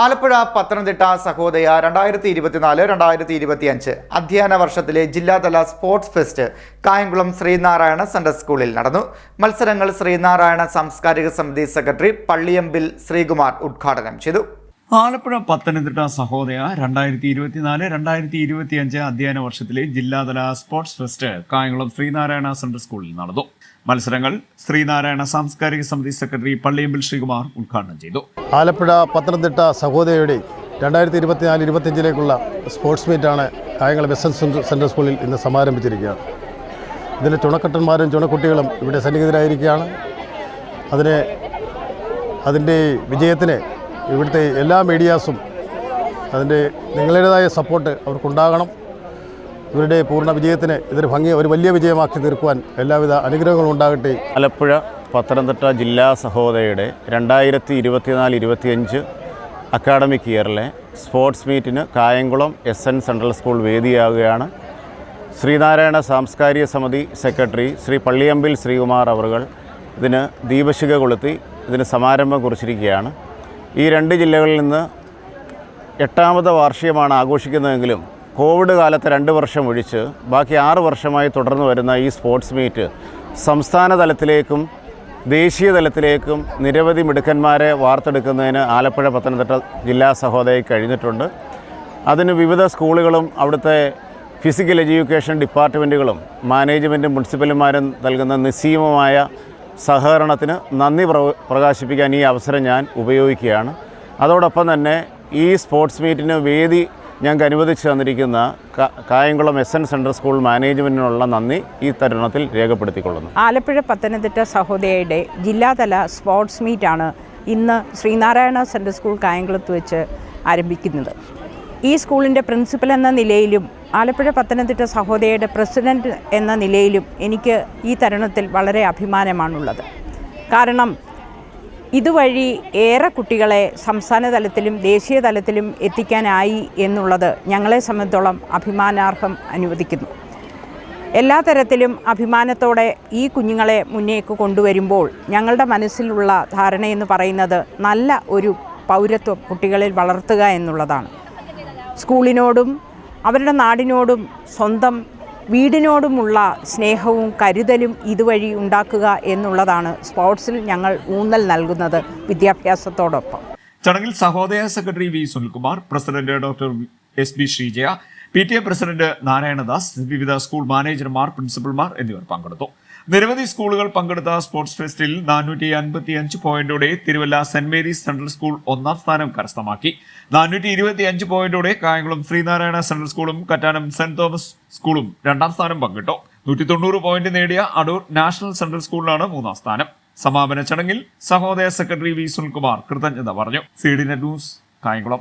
ആലപ്പുഴ പത്തനംതിട്ട സഹോദയ രണ്ടായിരത്തി ഇരുപത്തിനാല് രണ്ടായിരത്തി ഇരുപത്തിയഞ്ച് അധ്യയന വർഷത്തിലെ ജില്ലാതല sports fest Kayamkulam Sreenarayana central സ്കൂളിൽ നടന്നു. മത്സരങ്ങൾ ശ്രീനാരായണ സാംസ്കാരിക സമിതി സെക്രട്ടറി പള്ളിയമ്പിൽ ശ്രീകുമാർ ഉദ്ഘാടനം ചെയ്തു. ആലപ്പുഴ പത്തനംതിട്ട സഹോദയ രണ്ടായിരത്തി ഇരുപത്തിനാല് രണ്ടായിരത്തി ഇരുപത്തിയഞ്ച് അധ്യയന വർഷത്തിലെ ജില്ലാതല sports fest Kayamkulam Sreenarayana central സ്കൂളിൽ നടന്നു. മത്സരങ്ങൾ ശ്രീനാരായണ സാംസ്കാരിക സമിതി സെക്രട്ടറി പള്ളിയമ്പിൽ ശ്രീകുമാർ ഉദ്ഘാടനം ചെയ്തു. ആലപ്പുഴ പത്തനംതിട്ട സഹോദയയുടെ രണ്ടായിരത്തി ഇരുപത്തിനാല് ഇരുപത്തിയഞ്ചിലേക്കുള്ള സ്പോർട്സ് മീറ്റാണ് കായംകുളം എസ് എൻ സെൻട്രൽ സ്കൂളിൽ ഇന്ന് സമാരംഭിച്ചിരിക്കുകയാണ്. ഇതിന്റെ ചുണക്കട്ടന്മാരും ചുണക്കുട്ടികളും ഇവിടെ സന്നിഹിതരായിരിക്കുകയാണ്. അതിനെ അതിന്റെ വിജയത്തിന് ഇവിടുത്തെ എല്ലാ മീഡിയാസും അതിന്റെ നിങ്ങളുടേതായ സപ്പോർട്ട് അവർക്കുണ്ടാകണം. ഇവരുടെ പൂർണ വിജയത്തിന് ഇതൊരു ഭംഗി ഒരു വലിയ വിജയമാക്കി തീർക്കുവാൻ എല്ലാവിധ അനുഗ്രഹങ്ങളും ഉണ്ടാകട്ടെ. ആലപ്പുഴ പത്തനംതിട്ട ജില്ലാ സഹോദയയുടെ രണ്ടായിരത്തി ഇരുപത്തിനാല് ഇരുപത്തിയഞ്ച് അക്കാഡമിക് ഇയറിലെ sports മീറ്റിന് Kayamkulam S N central school വേദിയാകുകയാണ്. Sreenarayana സാംസ്കാരിക സമിതി സെക്രട്ടറി ശ്രീ പള്ളിയമ്പിൽ ശ്രീകുമാർ അവറുകൾ ഇതിന് ദീപശിഖ കൊളുത്തി ഇതിന് സമാരംഭം കുറിച്ചിരിക്കുകയാണ്. ഈ രണ്ട് ജില്ലകളിൽ നിന്ന് എട്ടാമത്തെ വാർഷികമാണ് ആഘോഷിക്കുന്നതെങ്കിലും കോവിഡ് കാലത്ത് രണ്ട് വർഷം ഒഴിച്ച് ബാക്കി ആറ് വർഷമായി തുടർന്ന് വരുന്ന ഈ സ്പോർട്സ് മീറ്റ് സംസ്ഥാന തലത്തിലേക്കും ദേശീയ തലത്തിലേക്കും നിരവധി മിടുക്കന്മാരെ വാർത്തെടുക്കുന്നതിന് ആലപ്പുഴ പത്തനംതിട്ട ജില്ലാ സഹോദരി കഴിഞ്ഞിട്ടുണ്ട്. അതിന് വിവിധ സ്കൂളുകളും അവിടുത്തെ ഫിസിക്കൽ എഡ്യൂക്കേഷൻ ഡിപ്പാർട്ട്മെന്റുകളും മാനേജ്മെന്റും മുനിസിപ്പലുമാരും നൽകുന്ന നിസ്സീമമായ സഹകരണത്തിന് നന്ദി പ്രകാശിപ്പിക്കാൻ ഈ അവസരം ഞാൻ ഉപയോഗിക്കുകയാണ്. അതോടൊപ്പം തന്നെ ഈ സ്പോർട്സ് മീറ്റിന് വേദി ഞങ്ങൾക്ക് അനുവദിച്ചു തന്നിരിക്കുന്ന Kayamkulam S N central school മാനേജ്മെന്റിനുള്ള നന്ദി ഈ തരുണത്തിൽ രേഖപ്പെടുത്തിക്കൊള്ളുന്നു. ആലപ്പുഴ പത്തനംതിട്ട സഹോദയയുടെ ജില്ലാതല സ്പോർട്സ് മീറ്റാണ് ഇന്ന് ശ്രീനാരായണ സെൻട്രൽ സ്കൂൾ കായംകുളത്ത് വെച്ച് ആരംഭിക്കുന്നത്. ഈ സ്കൂളിന്റെ പ്രിൻസിപ്പൽ എന്ന നിലയിലും ആലപ്പുഴ പത്തനംതിട്ട സഹോദയയുടെ പ്രസിഡന്റ് എന്ന നിലയിലും എനിക്ക് ഈ തരുണത്തിൽ വളരെ അഭിമാനമാണുള്ളത്. കാരണം ഇതുവഴി ഏറെ കുട്ടികളെ സംസ്ഥാന തലത്തിലും ദേശീയ തലത്തിലും എത്തിക്കാനായി എന്നുള്ളത് ഞങ്ങളെ സംബന്ധിച്ചോളം അഭിമാനാർഹം അനുവദിക്കുന്നു. എല്ലാ തരത്തിലും അഭിമാനത്തോടെ ഈ കുഞ്ഞുങ്ങളെ മുന്നേക്ക് കൊണ്ടുവരുമ്പോൾ ഞങ്ങളുടെ മനസ്സിലുള്ള ധാരണയെന്ന് പറയുന്നത് നല്ല ഒരു പൗരത്വം കുട്ടികളിൽ വളർത്തുക എന്നുള്ളതാണ്. സ്കൂളിനോടും അവരുടെ നാടിനോടും സ്വന്തം വീടിനോടുമുള്ള സ്നേഹവും കരുതലും ഇതുവഴി ഉണ്ടാക്കുക എന്നുള്ളതാണ് സ്പോർട്സിൽ ഞങ്ങൾ ഊന്നൽ നൽകുന്നത് വിദ്യാഭ്യാസത്തോടൊപ്പം. ചടങ്ങിൽ Sahodaya secretary V Sunilkumar president doctor S B Sreejaya P T A president Narayanadas വിവിധ സ്കൂൾ മാനേജർമാർ പ്രിൻസിപ്പൽമാർ എന്നിവർ പങ്കെടുത്തു. നിരവധി സ്കൂളുകൾ പങ്കെടുത്ത സ്പോർട്സ് ഫെസ്റ്റിൽ നാനൂറ്റി അൻപത്തി അഞ്ച് പോയിന്റോടെ Thiruvalla saint Mary's central school ഒന്നാം സ്ഥാനം കരസ്ഥമാക്കി. നാനൂറ്റി ഇരുപത്തി അഞ്ച് പോയിന്റോടെ കായംകുളം ശ്രീനാരായണ സെൻട്രൽ സ്കൂളും കറ്റാനം സെന്റ് തോമസ് സ്കൂളും രണ്ടാം സ്ഥാനം പങ്കിട്ടു. നൂറ്റി തൊണ്ണൂറ് പോയിന്റ് നേടിയ അടൂർ നാഷണൽ സെൻട്രൽ സ്കൂളിലാണ് മൂന്നാം സ്ഥാനം. സമാപന ചടങ്ങിൽ സഹോദയ സെക്രട്ടറി വി സുനിൽകുമാർ കൃതജ്ഞത പറഞ്ഞു. C news Kayamkulam.